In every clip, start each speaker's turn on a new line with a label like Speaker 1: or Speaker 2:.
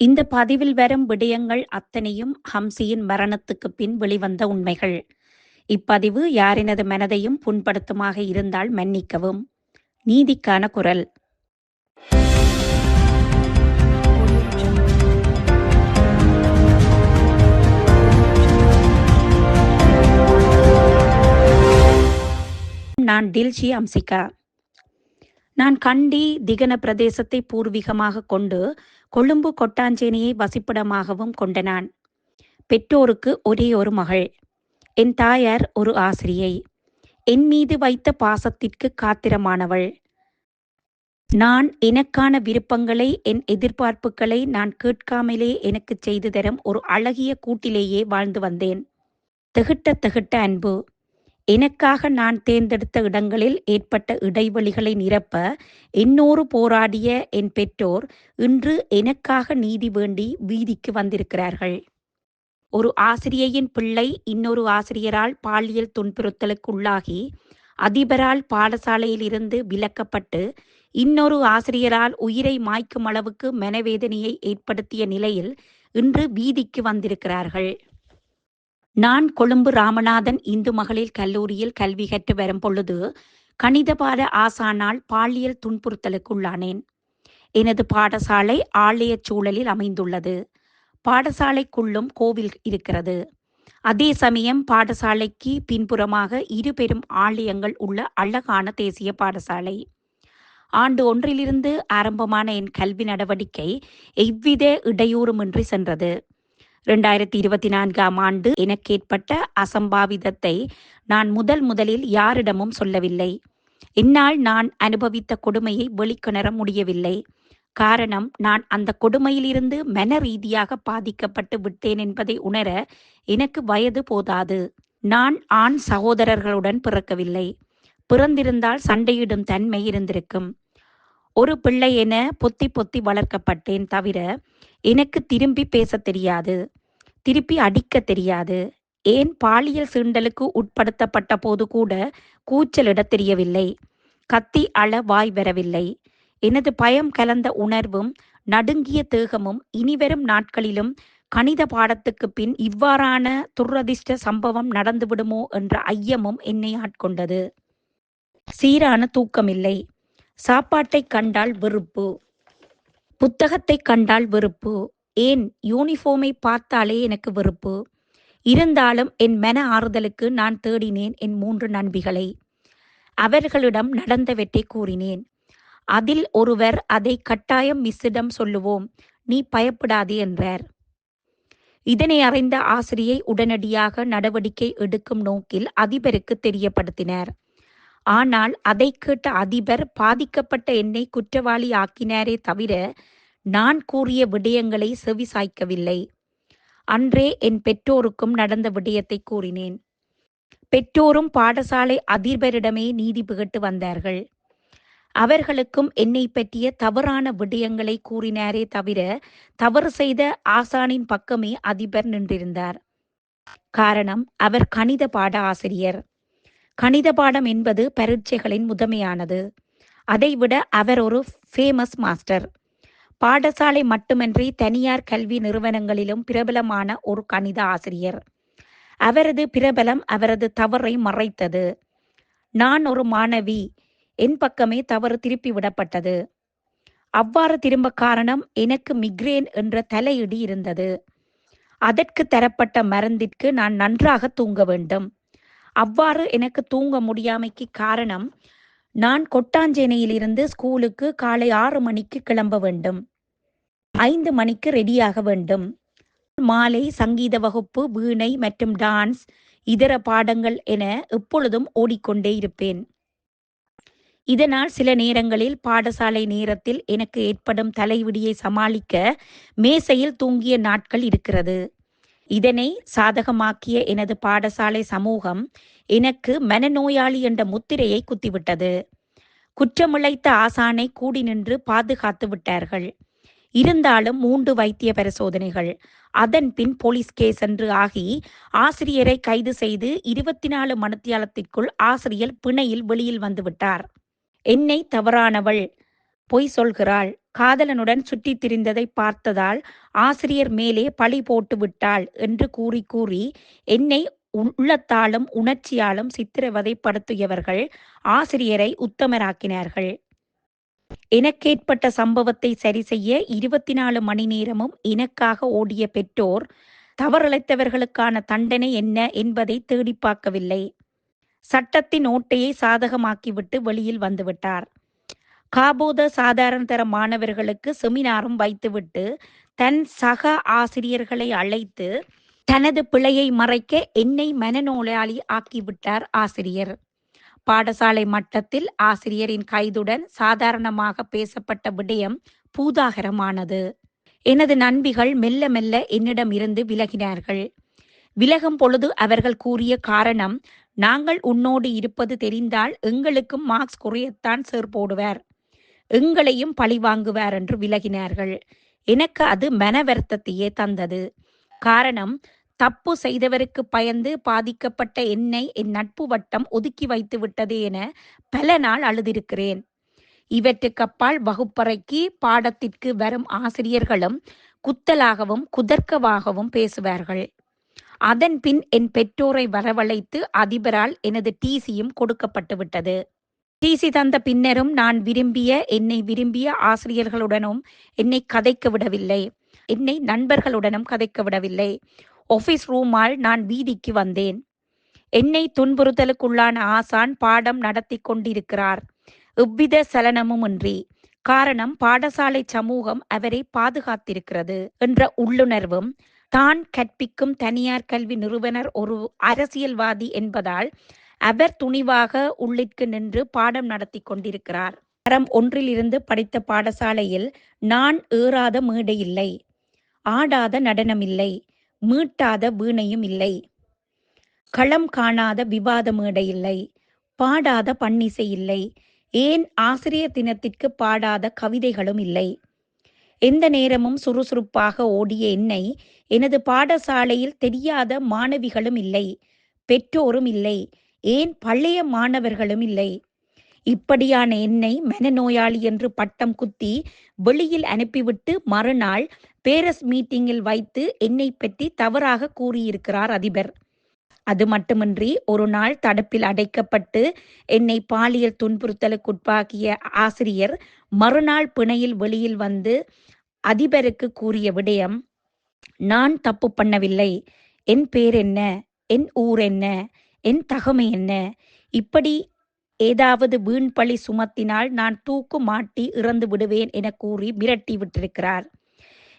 Speaker 1: இந்த பதிவில் வரும் விடயங்கள் அத்தனையும் ஹம்சியின் மரணத்துக்கு பின் வெளிவந்த உண்மைகள். இப்பதிவு யாரினது மனதையும் புண்படுத்துமாக இருந்தால் மன்னிக்கவும். நீதிக்கான குரல் நான் டில்ஷி அம்சிகா. நான் கண்டி திகன பிரதேசத்தை பூர்வீகமாக கொண்டு கொழும்பு கொட்டாஞ்சேனியை வசிப்பிடமாகவும் கொண்ட நான். பெற்றோருக்கு ஒரே ஒரு மகள். என் தாயார் ஒரு ஆசிரியை. என் மீது வைத்த பாசத்திற்கு காத்திரமானவள். நான் எனக்கான விருப்பங்களை என் எதிர்பார்ப்புகளை நான் கேட்காமலே எனக்குச் செய்து தரும் ஒரு அழகிய கூட்டிலேயே வாழ்ந்து வந்தேன். தெகிட்ட தெகிட்ட அன்பு. எனக்காக நான் தேர்ந்தெடுத்த இடங்களில் ஏற்பட்ட இடைவெளிகளை நிரப்ப என்னோடு போராடிய என் பெற்றோர் இன்று எனக்காக நீதி வேண்டி வீதிக்கு வந்திருக்கிறார்கள். ஒரு ஆசிரியையின் பிள்ளை இன்னொரு ஆசிரியரால் பாலியல் துன்புறுத்தலுக்குள்ளாகி அதிபரால் பாடசாலையிலிருந்து விலக்கப்பட்டு இன்னொரு ஆசிரியரால் உயிரை மாய்க்கும் அளவுக்கு மனவேதனையை ஏற்படுத்திய நிலையில் இன்று வீதிக்கு வந்திருக்கிறார்கள். நான் கொழும்பு ராமநாதன் இந்து மகளிர் கல்லூரியில் கல்வி கற்று வரும் பொழுது கணித பாட ஆசானால் பாலியல் துன்புறுத்தலுக்குள்ளானேன். எனது பாடசாலை ஆலயச் சூழலில் அமைந்துள்ளது. பாடசாலைக்குள்ளும் கோவில் இருக்கிறது. அதே சமயம் பாடசாலைக்கு பின்புறமாக இரு பெரும் ஆலயங்கள் உள்ள அழகான தேசிய பாடசாலை. ஆண்டு ஒன்றிலிருந்து ஆரம்பமான என் கல்வி நடவடிக்கை எவ்வித இடையூறுமின்றி சென்றது. இரண்டாயிரத்தி இருபத்தி நான்காம் ஆண்டு எனக்கேற்பட்ட அசம்பாவிதத்தை நான் முதல் முதலில் யாரிடமும் சொல்லவில்லை. இந்நாள் நான் அனுபவித்த கொடுமையை வெளிக்கொணர முடியவில்லை. காரணம் நான் அந்த கொடுமையிலிருந்து மன ரீதியாக பாதிக்கப்பட்டு விட்டேன் என்பதை உணர எனக்கு வயது போதாது. நான் ஆண் சகோதரர்களுடன் பிறக்கவில்லை. பிறந்திருந்தால் சண்டையிடும் தன்மை இருந்திருக்கும். ஒரு பிள்ளை என பொத்தி பொத்தி வளர்க்கப்பட்டேன் தவிர எனக்கு திரும்பி பேசத் தெரியாது. திருப்பி அடிக்கத் தெரியாது. ஏன் பாலியல் சீண்டலுக்கு உட்படுத்தப்பட்ட போது கூட கூச்சலிடத் தெரியவில்லை. கத்தி அள வாய் வரவில்லை. எனது பயம் கலந்த உணர்வும் நடுங்கிய தேகமும் இனிவரும் நாட்களிலும் கணித பாடத்துக்குப் பின் இவ்வாறான துரதிர்ஷ்ட சம்பவம் நடந்துவிடுமோ என்ற ஐயமும் என்னை ஆட்கொண்டது. சீரான தூக்கமில்லை. சாப்பாட்டைக் கண்டால் வெறுப்பு. புத்தகத்தைக் கண்டால் வெறுப்பு. ஏன் யூனிஃபார்மை பார்த்தாலே எனக்கு வெறுப்பு. இருந்தாலும் என் மன ஆறுதலுக்கு நான் தேடினேன் என் மூன்று நண்பிகளை. அவர்களிடம் நடந்தவற்றை கூறினேன். அதில் ஒருவர் அதை கட்டாயம் மிஸ்ஸிடம் சொல்லுவோம். நீ பயப்படாதே என்றார். இதனை அறிந்த ஆசிரியை உடனடியாக நடவடிக்கை எடுக்கும் நோக்கில் அதிபருக்கு தெரியப்படுத்தினார். ஆனால் அதை கேட்ட அதிபர் பாதிக்கப்பட்ட என்னை குற்றவாளி ஆக்கினாரே தவிர நான் கூறிய விடயங்களை செவிசாய்க்கவில்லை. அன்றே என் பெற்றோருக்கும் நடந்த விடயத்தைக் கூறினேன். பெற்றோரும் பாடசாலை அதிபரிடமே நீதி புகட்டு வந்தார்கள். அவர்களுக்கும் என்னை பற்றிய தவறான விடயங்களை கூறினாரே தவிர தவறு செய்த ஆசானின் பக்கமே அதிபர் நின்றிருந்தார். காரணம் அவர் கணித பாட ஆசிரியர். கணித பாடம் என்பது பரீட்சைகளின் முதன்மையானது. அதைவிட அவர் ஒரு ஃபேமஸ் மாஸ்டர். பாடசாலை மட்டுமின்றி தனியார் கல்வி நிறுவனங்களிலும் பிரபலமான ஒரு கணித ஆசிரியர். அவரது பிரபலம் அவரது தவறை மறைத்தது. நான் ஒரு மாணவி என் பக்கமே தவறு திருப்பி விடப்பட்டது அவ்வாறு திரும்ப காரணம் எனக்கு மிக்ரேன் என்ற தலையிடி இருந்தது. அதற்கு தரப்பட்ட மருந்திற்கு நான் நன்றாக தூங்க வேண்டும். அவ்வாறு எனக்கு தூங்க முடியாமைக்கு காரணம் நான் கொட்டாஞ்சேனையிலிருந்து ஸ்கூலுக்கு காலை ஆறு மணிக்கு கிளம்ப வேண்டும். ஐந்து மணிக்கு ரெடியாக வேண்டும். மாலை சங்கீத வகுப்பு, வீணை மற்றும் டான்ஸ், இதர பாடங்கள் என எப்பொழுதும் ஓடிக்கொண்டே இருப்பேன். இதனால் சில நேரங்களில் பாடசாலை நேரத்தில் எனக்கு ஏற்படும் தலைவிடியை சமாளிக்க மேசையில் தூங்கிய நாட்கள் இருக்கிறது. இதனை சாதகமாக்கிய எனது பாடசாலை சமூகம் எனக்கு மனநோயாளி என்ற முத்திரையை குத்திவிட்டது. குற்றமிழைத்த ஆசானை கூடி நின்று பாதுகாத்து விட்டார்கள். இருந்தாலும் மூன்று வைத்திய பரிசோதனைகள். அதன்பின் போலீஸ் கேஸ் என்று ஆகி ஆசிரியரை கைது செய்து இருபத்தி நாலு மணித்தியாலத்திற்குள் ஆசிரியர் பிணையில் வெளியில் வந்துவிட்டார். என்னை தவறானவள் பொய் சொல்கிறாள் காதலனுடன் சுற்றித் திரிந்ததை பார்த்ததால் ஆசிரியர் மேலே பழி போட்டு விட்டாள் என்று கூறி கூறி என்னை உள்ளத்தாலும் உணர்ச்சியாலும் சித்திரவதைப்படுத்தியவர்கள் ஆசிரியரை உத்தமராக்கினார்கள் எனக்கேற்பட்ட சம்பவத்தை சரி செய்ய இருபத்தி நாலு மணி நேரமும் எனக்காக ஓடிய பெற்றோர் தவறிழைத்தவர்களுக்கான தண்டனை என்ன என்பதை தேடி பார்க்கவில்லை. சட்டத்தின் ஓட்டையை சாதகமாக்கிவிட்டு வெளியில் வந்துவிட்டார். காபோத சாதாரண தர மாணவர்களுக்கு செமினாரும் வைத்துவிட்டு தன் சக ஆசிரியர்களை அழைத்து தனது பிழையை மறைக்க என்னை மனநோயாளி ஆக்கிவிட்டார் ஆசிரியர். பாடசாலை மட்டத்தில் ஆசிரியரின் கைதுடன் சாதாரணமாக பேசப்பட்ட விடயம் பூதாகரமானது. எனது நண்பிகள் மெல்ல மெல்ல என்னிடம் இருந்து விலகினார்கள். விலகும் பொழுது அவர்கள் கூறிய காரணம் நாங்கள் உன்னோடு இருப்பது தெரிந்தால் எங்களுக்கும் மார்க்ஸ் குறையத்தான் சேர் போடுவார். எங்களையும் பழி வாங்குவார் என்று விலகினார்கள். எனக்கு அது மன வருத்தத்தையே தந்தது. காரணம் தப்பு செய்தவருக்கு பயந்து பாதிக்கப்பட்ட என்னை என் நட்பு வட்டம் ஒதுக்கி வைத்து விட்டது என பல நாள் அழுதிருக்கிறேன். இவற்றுக்கப்பால் வகுப்பறைக்கு பாடத்திற்கு வரும் ஆசிரியர்களும் குத்தலாகவும் குதர்க்கவாகவும் பேசுவார்கள். அதன் பின் என் பெற்றோரை வரவழைத்து அதிபரால் எனது டிசியும் கொடுக்கப்பட்டு விட்டது. டிசி தந்த பின்னரும் நான் விரும்பிய என்னை விரும்பிய ஆசிரியர்களுடனும் என்னை கதைக்க விடவில்லை. என்னை நண்பர்களுடனும் கதைக்க விடவில்லை. ஒஃபீஸ் ரூமால் நான் வீதிக்கு வந்தேன். என்னை துன்புறுத்தலுக்குள்ளான ஆசான் பாடம் நடத்தி கொண்டிருக்கிறார். எவ்வித சலனமும் இன்றி காரணம் பாடசாலை சமூகம் அவரை பாதுகாத்திருக்கிறது என்ற உள்ளுணர்வும் தான் கற்பிக்கும் தனியார் கல்வி நிறுவனர் ஒரு அரசியல்வாதி என்பதால் அவர் துணிவாக உள்ளிற்கு நின்று பாடம் நடத்தி கொண்டிருக்கிறார். தரம் ஒன்றிலிருந்து படித்த பாடசாலையில் நான் ஏறாத மேடை இல்லை. ஆடாத நடனமில்லை. மீட்டாத வீணையும் இல்லை. களம் காணாத விவாத மேடை இல்லை. பாடாத பன்னிசை இல்லை. ஏன் ஆசிரியர் தினத்திற்கு பாடாத கவிதைகளும் இல்லை. எந்த நேரமும் சுறுசுறுப்பாக ஓடிய என்னை எனது பாடசாலையில் தெரியாத மாணவிகளும் இல்லை. பெற்றோரும் இல்லை. ஏன் பழைய மாணவர்களும் இல்லை. இப்படியான என்னை மனநோயாளி என்று பட்டம் குத்தி வெளியில் அனுப்பிவிட்டு மறுநாள் பேரஸ் மீட்டிங்கில் வைத்து என்னை பற்றி தவறாக கூறியிருக்கிறார் அதிபர். அது மட்டுமின்றி ஒரு நாள் தடுப்பில் அடைக்கப்பட்டு என்னை பாலியல் துன்புறுத்தலுக்குட்பாக்கிய ஆசிரியர் மறுநாள் பிணையில் வெளியில் வந்து அதிபருக்கு கூறிய விடயம் நான் தப்பு பண்ணவில்லை. என் பேர் என்ன? என் ஊர் என்ன? என் தகமை என்ன? இப்படி ஏதாவது வீண்பழி சுமத்தினால் நான் தூக்கு மாட்டி இறந்து விடுவேன் என கூறி மிரட்டி விட்டிருக்கிறார்.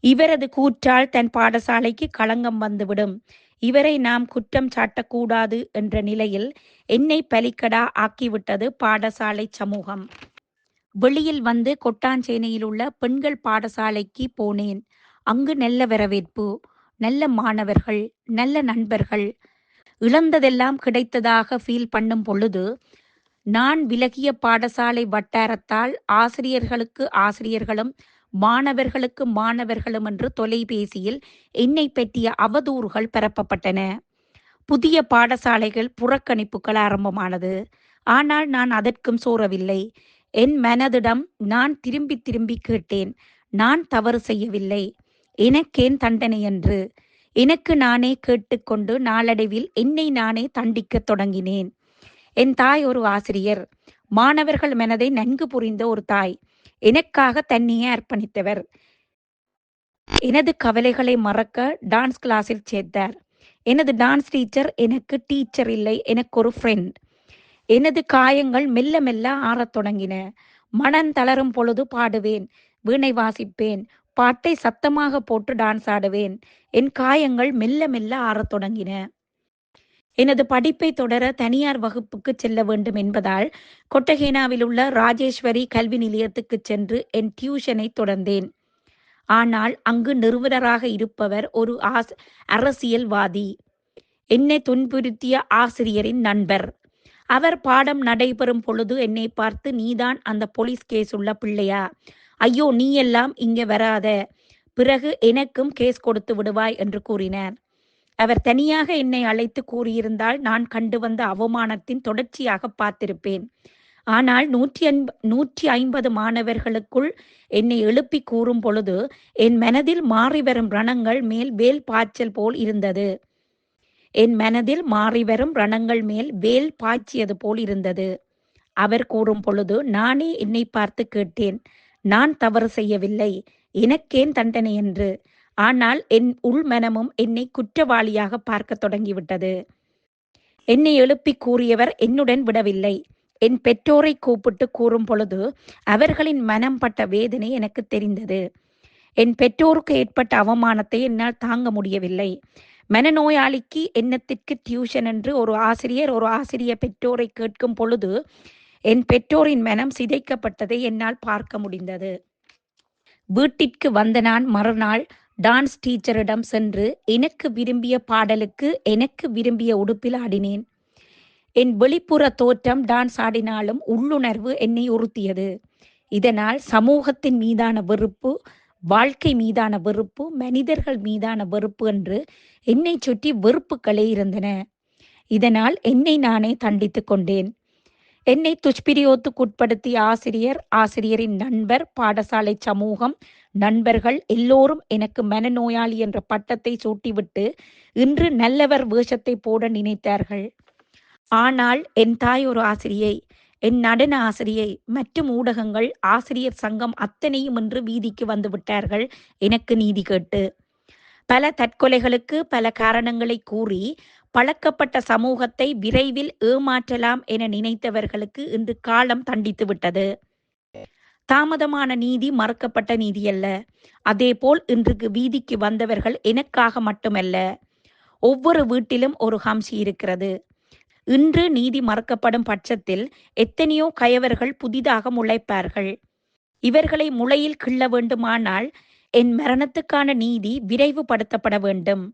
Speaker 1: இவரது கூற்றால் தன் பாடசாலைக்கு களங்கம் வந்துவிடும். இவரை நாம் குற்றம் சாட்டக்கூடாது என்ற நிலையில் என்னை பலிக்கடா ஆக்கிவிட்டது பாடசாலை சமூகம். வெளியில் வந்து கொட்டாஞ்சேனையில் உள்ள பெண்கள் பாடசாலைக்கு போனேன். அங்கு நல்ல வரவேற்பு நல்ல மாணவர்கள் நல்ல நண்பர்கள். இழந்ததெல்லாம் கிடைத்ததாக ஃபீல் பண்ணும் பொழுது நான் விலகிய பாடசாலை வட்டாரத்தால் ஆசிரியர்களுக்கு ஆசிரியர்களும் மாணவர்களுக்கு மாணவர்களும் என்று தொலைபேசியில் என்னை பற்றிய அவதூறுகள் பரப்பப்பட்டன. புதிய பாடசாலைகள் புறக்கணிப்புகள் ஆரம்பமானது. ஆனால் நான் அதற்கும் சோறவில்லை என் மனதிடம் நான் திரும்பி திரும்பி கேட்டேன். நான் தவறு செய்யவில்லை. எனக்கேன் தண்டனை என்று. எனக்கு நானே கேட்டுக்கொண்டு நாளடைவில் என்னை நானே தண்டிக்கத் தொடங்கினேன். என் தாய் ஒரு ஆசிரியர். மாணவர்கள் மனதை நன்கு புரிந்த ஒரு தாய். எனக்காக தன்னையே அர்ப்பணித்தவர். எனது கவலைகளை மறக்க டான்ஸ் கிளாஸில் சேர்த்தார். எனது டான்ஸ் டீச்சர் எனக்கு டீச்சர் இல்லை எனக்கு ஒரு ஃப்ரெண்ட் எனது காயங்கள் மெல்ல மெல்ல ஆறத் தொடங்கின. மனம் தளரும் பொழுது பாடுவேன் வீணை வாசிப்பேன் பாட்டை சத்தமாக போட்டு டான்ஸ் ஆடுவேன். என் காயங்கள் மெல்ல மெல்ல ஆறத் தொடங்கின. எனது படிப்பை தொடர தனியார் வகுப்புக்கு செல்ல வேண்டும் என்பதால் கொட்டகேனாவில் உள்ள ராஜேஸ்வரி கல்வி நிலையத்துக்கு சென்று என் டியூஷனை தொடர்ந்தேன். ஆனால் அங்கு நிறுவனராக இருப்பவர் ஒரு ஆஸ் அரசியல்வாதி. என்னை துன்புறுத்திய ஆசிரியரின் நண்பர். அவர் பாடம் நடைபெறும் பொழுது என்னை பார்த்து நீதான் அந்த போலீஸ் கேஸ் உள்ள பிள்ளையா? ஐயோ நீ எல்லாம் இங்கே வராத. பிறகு எனக்கும் கேஸ் கொடுத்து விடுவாய் என்று கூறினார். அவர் தனியாக என்னை அழைத்து கூறியிருந்தால் நான் கண்டு வந்த அவமானத்தின் தொடர்ச்சியாக பார்த்திருப்பேன். ஆனால் நூற்றி அன்ப நூற்றி ஐம்பது மாணவர்களுக்குள் என்னை எழுப்பி கூறும் பொழுது என் மனதில் மாறி வரும் ரணங்கள் மேல் வேல் பாய்ச்சல் போல் இருந்தது. என் மனதில் மாறிவரும் ரணங்கள் மேல் வேல் பாய்ச்சியது போல் இருந்தது. அவர் கூறும் பொழுது நானே என்னை பார்த்து கேட்டேன். நான் தவறு செய்யவில்லை. எனக்கேன் தண்டனை என்று. ஆனால் என் உள்மனமும் என்னை குற்றவாளியாக பார்க்க தொடங்கிவிட்டது. என்னை எழுப்பி கூறியவர் என்னுடன் விடவில்லை. என் பெற்றோரை கூப்பிட்டு கூறும் பொழுது அவர்களின் மனம் பட்ட வேதனை எனக்கு தெரிந்தது. என் பெற்றோருக்கு ஏற்பட்ட அவமானத்தை என்னால் தாங்க முடியவில்லை. மனநோயாளிக்கு எண்ணத்திற்கு டியூஷன் என்று ஒரு ஆசிரியர் ஒரு ஆசிரியர் பெற்றோரை கேட்கும் பொழுது என் பெற்றோரின் மனம் சிதைக்கப்பட்டதை என்னால் பார்க்க முடிந்தது. வீட்டிற்கு வந்த நான் மறுநாள் டான்ஸ் டீச்சரிடம் சென்று எனக்கு விரும்பிய பாடலுக்கு எனக்கு விரும்பிய உடுப்பில் ஆடினேன். என் வெளிப்புற தோற்றம் டான்ஸ் ஆடினாலும் உள்ளுணர்வு என்னை உறுத்தியது. இதனால் சமூகத்தின் மீதான வெறுப்பு வாழ்க்கை மீதான வெறுப்பு மனிதர்கள் மீதான வெறுப்பு என்று என்னை சுற்றி வெறுப்புகளே இருந்தன. இதனால் என்னை நானே தண்டித்துக் கொண்டேன். என்னை துஷ்பிரியோத்துக்குட்படுத்திய ஆசிரியர் ஆசிரியரின் நண்பர் பாடசாலை சமூகம் நண்பர்கள் எல்லோரும் எனக்கு மனநோயாளி என்ற பட்டத்தை சூட்டிவிட்டு இன்று நல்லவர் வேஷத்தை போட நினைத்தார்கள். ஆனால் என் தாய் ஒரு ஆசிரியை என் நடன ஆசிரியை மற்றும் ஊடகங்கள் ஆசிரியர் சங்கம் அத்தனையும் என்று வீதிக்கு வந்து விட்டார்கள் எனக்கு நீதி கேட்டு. பல தற்கொலைகளுக்கு பல காரணங்களை கூறி பழக்கப்பட்ட சமூகத்தை விரைவில் ஏமாற்றலாம் என நினைத்தவர்களுக்கு இன்று காலம் தண்டித்து விட்டது. தாமதமான நீதி மறுக்கப்பட்ட நீதி அல்ல. அதேபோல் இன்றுக்கு வீதிக்கு வந்தவர்கள் எனக்காக மட்டுமல்ல ஒவ்வொரு வீட்டிலும் ஒரு ஹம்சி இருக்கிறது. இன்று நீதி மறுக்கப்படும் பட்சத்தில் எத்தனையோ கயவர்கள் புதிதாக முளைப்பார்கள். இவர்களை முளையில் கிள்ள வேண்டுமானால் என் மரணத்துக்கான நீதி விரைவுபடுத்தப்பட வேண்டும்.